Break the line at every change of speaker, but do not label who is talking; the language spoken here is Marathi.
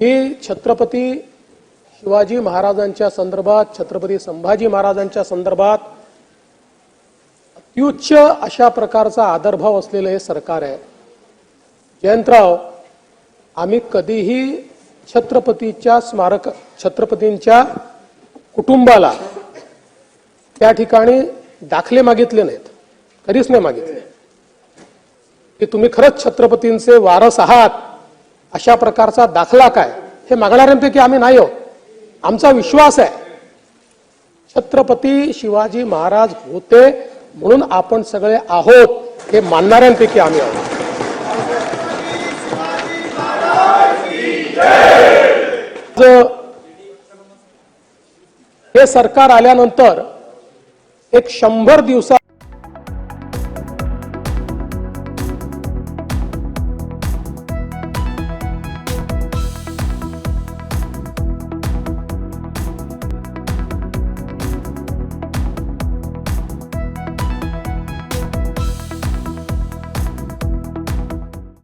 ही छत्रपती शिवाजी महाराजांच्या संदर्भात छत्रपती संभाजी महाराजांच्या संदर्भात अत्युच्च अशा प्रकारचा आदरभाव असलेलं हे सरकार आहे. जयंतराव आम्ही कधीही छत्रपतीच्या स्मारक छत्रपतींच्या कुटुंबाला त्या ठिकाणी दाखले मागितले नाहीत कधीच नाही मागितले. की तुम्ही खरंच छत्रपतींचे वारस आहात अशा प्रकारचा दाखला काय? हे मागणाऱ्यांपैकी आम्ही नाही आहोत. आमचा विश्वास आहे. छत्रपती शिवाजी महाराज होते म्हणून आपण सगळे आहोत हे मानणाऱ्यांपैकी आम्ही आहोत. हे सरकार आल्यानंतर एक शंभर दिवसा